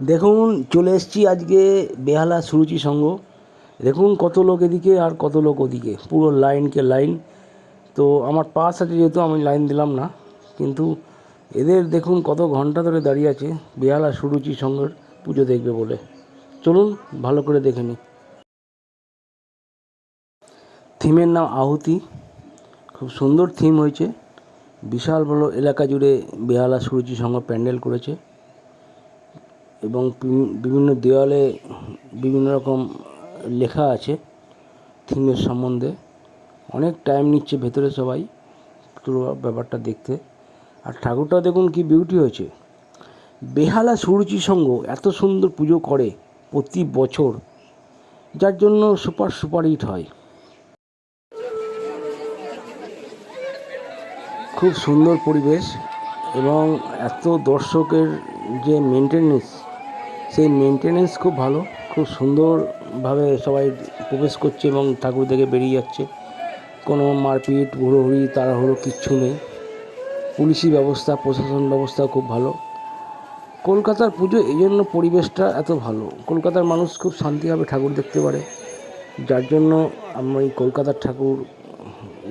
দেখুন, চলে এসেছি আজকে বেহালা সুরুচি সংঘ। দেখুন কত লোক এদিকে আর কত লোক ওদিকে, পুরো লাইনকে লাইন তো আমার পাস আছে যেহেতু, আমি লাইন দিলাম না। কিন্তু এদের দেখুন কত ঘণ্টা ধরে দাঁড়িয়ে আছে বেহালা সুরুচি সংঘের পুজো দেখবে বলে। চলুন, ভালো করে দেখে নিই। থিমের নাম আহুতি। খুব সুন্দর থিম হয়েছে। বিশাল বড় এলাকা জুড়ে বেহালা সুরুচি সংঘ প্যান্ডেল করেছে। এবং বিভিন্ন দেওয়ালে বিভিন্ন রকম লেখা আছে থিমের সম্বন্ধে। অনেক টাইম নিচ্ছে ভেতরে সবাই পুরো ব্যাপারটা দেখতে। আর ঠাকুরটা দেখুন কি বিউটি হয়েছে। বেহালা সুরুচি সংঘ এত সুন্দর পুজো করে প্রতি বছর, যার জন্য সুপার সুপার হিট হয়। খুব সুন্দর পরিবেশ এবং এত দর্শকের যে মেনটেনেন্স সেই মেনটেনেন্স খুব ভালো, খুব সুন্দরভাবে সবাই প্রবেশ করছে এবং ঠাকুর দেখে বেরিয়ে যাচ্ছে। কোনো মারপিট, হুড়োহুড়ি, তাড়াহুড়ো কিচ্ছু নেই। পুলিশি ব্যবস্থা, প্রশাসন ব্যবস্থা খুব ভালো। কলকাতার পুজো এই জন্য পরিবেশটা এত ভালো। কলকাতার মানুষ খুব শান্তিভাবে ঠাকুর দেখতে পারে। যার জন্য আমি কলকাতার ঠাকুর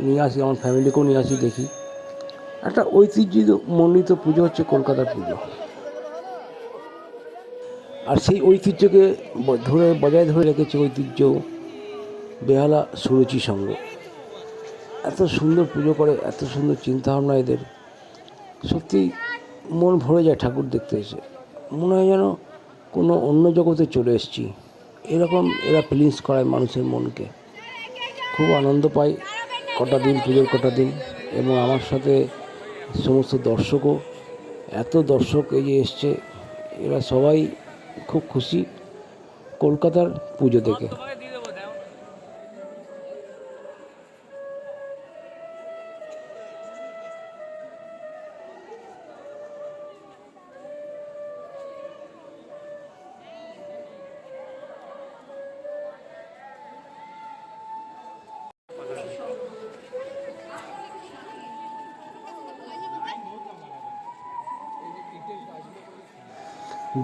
নিয়ে আসি, আমার ফ্যামিলিকেও নিয়ে আসি দেখি। একটা ঐতিহ্য মণ্ডিত পুজো হচ্ছে কলকাতার পুজো। আর সেই ঐতিহ্যকে ধরে, বজায় ধরে রেখেছে ঐতিহ্য বেহালা সুরুচি সংঘ। এত সুন্দর পুজো করে, এত সুন্দর চিন্তাভাবনা এদের। সত্যি মন ভরে যায় ঠাকুর দেখতে এসে। মনে হয় যেন কোনো অন্য জগতে চলে এসেছি। এরকম এরা ফিলিংস করায় মানুষের মনকে। খুব আনন্দ পাই কটা দিন, পুজোর কটা দিন, এবং আমার সাথে সমস্ত দর্শকও। এত দর্শক এই যে এসছে, এরা সবাই খুব খুশি কলকাতার পুজো দেখে।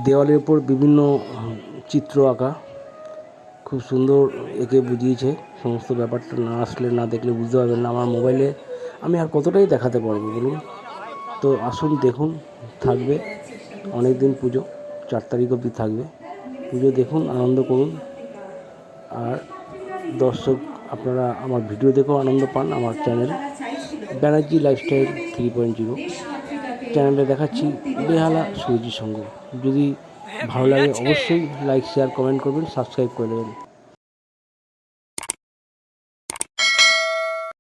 দেওয়ালের উপর বিভিন্ন চিত্র আঁকা। খুব সুন্দর একে বুঝিয়েছে। সমস্ত ব্যাপারটা না আসলে না দেখলে বুঝতে পারবেন না আমার মোবাইলে। আমি আর কতটাই দেখাতে পারব বলুন? তো আসুন, দেখুন, থাকবে। অনেক দিন পুজো, চার তারিখ অবধি থাকবে। পুজো দেখুন, আনন্দ করুন। আর দর্শক, আপনারা আমার ভিডিও দেখেও আনন্দ পান আমার channel. Banerjee lifestyle three point zero. চ্যানেলে দেখাচ্ছি বেহালা সুরজি সঙ্গ যদি ভালো লাগে অবশ্যই লাইক শেয়ার কমেন্ট করবেন সাবস্ক্রাইব করে দেবেন।